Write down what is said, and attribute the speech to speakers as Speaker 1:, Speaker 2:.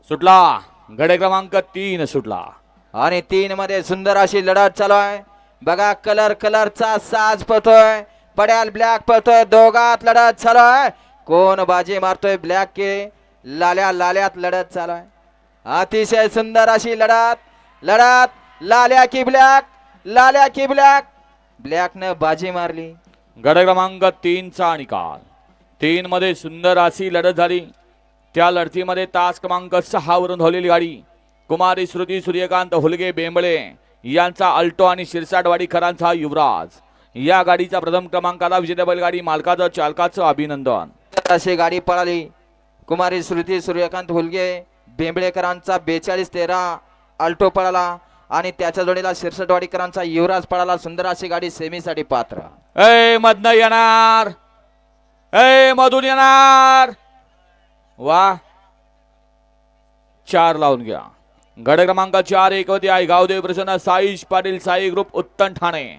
Speaker 1: सुटला. गडे क्रमांक तीन सुटला.
Speaker 2: आणि तीन मध्ये सुंदर अशी लढत चालू आहे. बघा कलर कलरचा साज पळतोय. पड्याल ब्लॅक पळतोय. दोघात लढत चालू आहे. कोण बाजी मारतोय ब्लॅक के? लाल्या लाल्यात लढत चालू आहे. अतिशय सुंदर अशी लढत. लढत लाल्या की ब्लॅक लाल्या की ब्लॅक. ब्लॅकनं बाजी मारली.
Speaker 1: गड क्रमांक तीनचा निकाल. तीन मध्ये सुंदर अशी लढत झाली. त्या लढतीमध्ये तास क्रमांक सहा वरून धावलेली गाडी. कुमारी श्रुती सूर्यकांत हुलगे बेंबळे यांचा अल्टो आणि शिरसाटवाडीकरांचा युवराज. या गाडीचा प्रथम क्रमांकाला विजेता बैलगाडी मालकाचं चालकाचं अभिनंदन.
Speaker 2: अशी गाडी पळाली. कुमारी श्रुती सूर्यकांत हुलगे बेंबळेकरांचा बेचाळीस तेरा अल्टो पळाला आणि त्याच्या जोडीला शिरसटवाडीकरांचा युवराज पळाला. सुंदर अशी गाडी सेमीसाठी पात्र.
Speaker 1: ए मधनं येणार. ए मधून येणार. वा. चार लावून घ्या. गड क्रमांक चार एक होती आहे गावदेव प्रसन्न साईश पाटील साई ग्रुप उत्तम ठाणे.